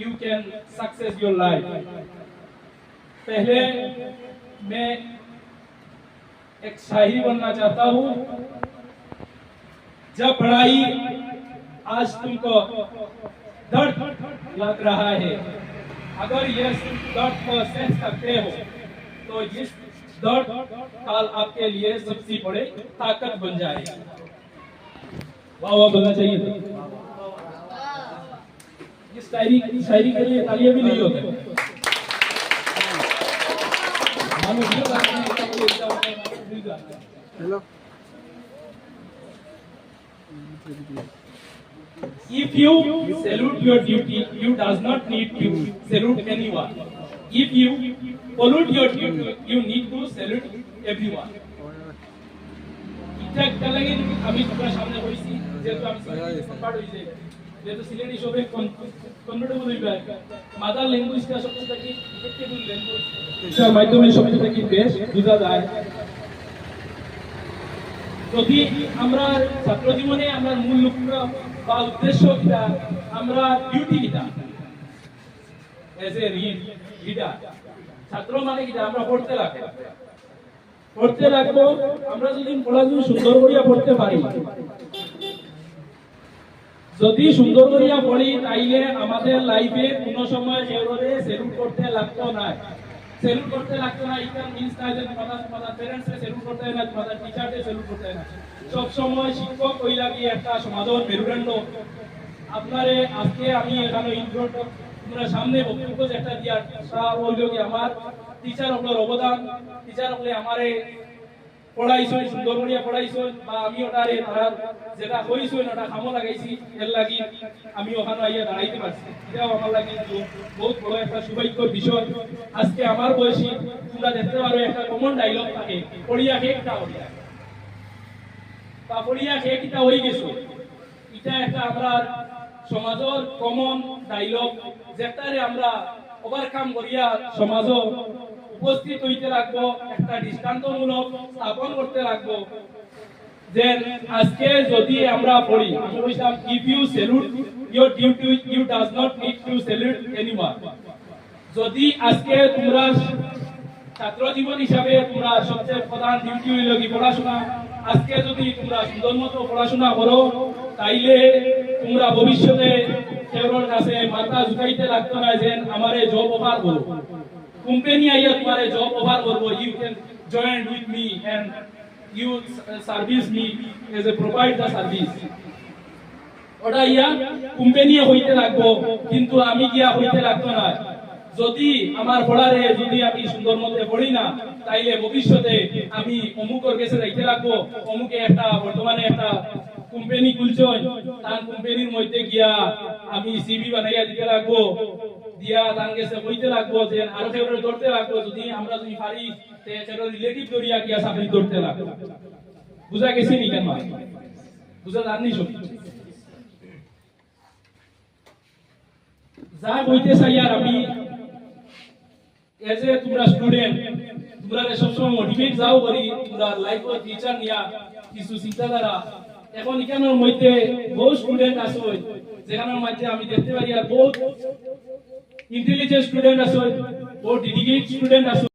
you can success your life. पहले मैं एक शायरी बनना चाहता हूँ। जब पढ़ाई आज तुमको दर्द लग रहा है, अगर ये दर्द को सह सकते हो तो इस दर्द काल आपके लिए सबसे बड़े ताकत बन जाएगी। वाह वाह, बोलना चाहिए। था इस शायरी शायरी के लिए तालियां भी नहीं होते मानो ये बात नहीं है कि इसका मतलब भूल जाता है। Hello If you salute your duty, you does not need to salute anyone. If you pollute your duty, you need to salute everyone. ঠিকঠাক একটা লাগে আমি তোমার সামনে বসছি যেহেতু আমি কনভার্ট হয়ে যাই যেহেতু সিলেট হিসেবে কনভার্টেবল হইবে মাদার ল্যাঙ্গুয়েজটা সবচেয়ে ল্যাঙ্গুয়েজ এটার মাধ্যমে সবচেয়ে বেশ বোঝা যায়। যদি আমরা ছাত্র জীবনে আমরা মূল লক্ষ্য বা উদ্দেশ্য কিটা আমরা ডিউটি কিটা এজ এ লিডার ছাত্র মানে কিটা আমরা পড়তে লাগে পড়তে লাগবো আমরা যদি পড়াশোনা সুন্দর করিয়া পড়তে পারি যদি সুন্দর করিয়া পড়ি, তাইলে আমাদের লাইফে কোনো সময় এভাবে সেলুট করতে লাগতো না। সেলুট করতে লাগতো না ইটার মিন্স না যে তোমাদের তোমাদের প্যারেন্টসে সেলুট করতে হয় না তোমাদের টিচারকে সেলুট করতে না। সব সময় শিক্ষক কই লাগি একটা সমাজের মেরুদণ্ড। আপনারে আজকে আমি এখানে ইন্ট্রো তোমরা সামনে বক্তব্য যেটা দিয়া তা হইল কি আমার টিচার হলো অবদান। টিচার হলে আমারে পড়াইছই পড়াইছই, বা আমি ওটারে তার যেটা কামো লাগাইছি এর লাগি আমি আইয়া দাঁড়াইতে পারছি। এটাও আমার বহুত বড় একটা বিষয়। আজকে আমার বয়সী তোমরা দেখতে পারো একটা কমন ডায়লগ থাকে পড়িয়া কে কিতা হইয়া বা পড়িয়া কে কিতা হই গেছো? এটা একটা আমরা সমাজের কমন ডায়লগ যেটারে আমরা ওভারকাম করিয়া সমাজ উপস্থিত হইতে লাগবো, একটা দৃষ্টান্তমূলক স্থাপন করতে লাগবো। যে আজকে যদি আমরা পড়ি, আমি বলছিলাম if you salute your duty you does not need to salute anyone যদি আজকে তোমরা ছাত্র জীবন হিসাবে তোমরা সবচেয়ে প্রধান ডিউটি হইল কি পড়াশোনা, আজকে যদি তোমরা সুন্দর মতো পড়াশোনা করো, তাইলে তোমরা ভবিষ্যতে কেউর কাছে মাথা ঝুঁকাইতে লাগতো না যে, আমারে জব অফার করো। কোম্পানি আইয়া তোমারে জব অফার করব you can join with me and you service me as a provide the service ওটা ইয়া কোম্পানি হইতে লাগবো, কিন্তু আমি গিয়া হইতে লাগতো না। যদি আমার পড়ারে, যদি আমি সুন্দর মতে পড়ি না, তাইলে ভবিষ্যতে আমি অমুকের কাছে যাইতে লাগবো। অমুকে একটা, বর্তমানে একটা কোম্পানি খুলছে তার কোম্পানির মধ্যে গিয়া আমি সিভি বানাইয়া দিতে লাগবো। এজ এ স্টুডেন্ট যাও টিচার নিয়া, কিছু এখন এখানের মধ্যে বহু স্টুডেন্ট আছে, যেখানের মধ্যে আমি দেখতে পারি আর বহুত ইন্টেলিজেন্ট স্টুডেন্ট আসো ও ডেডিকেট স্টুডেন্ট আছে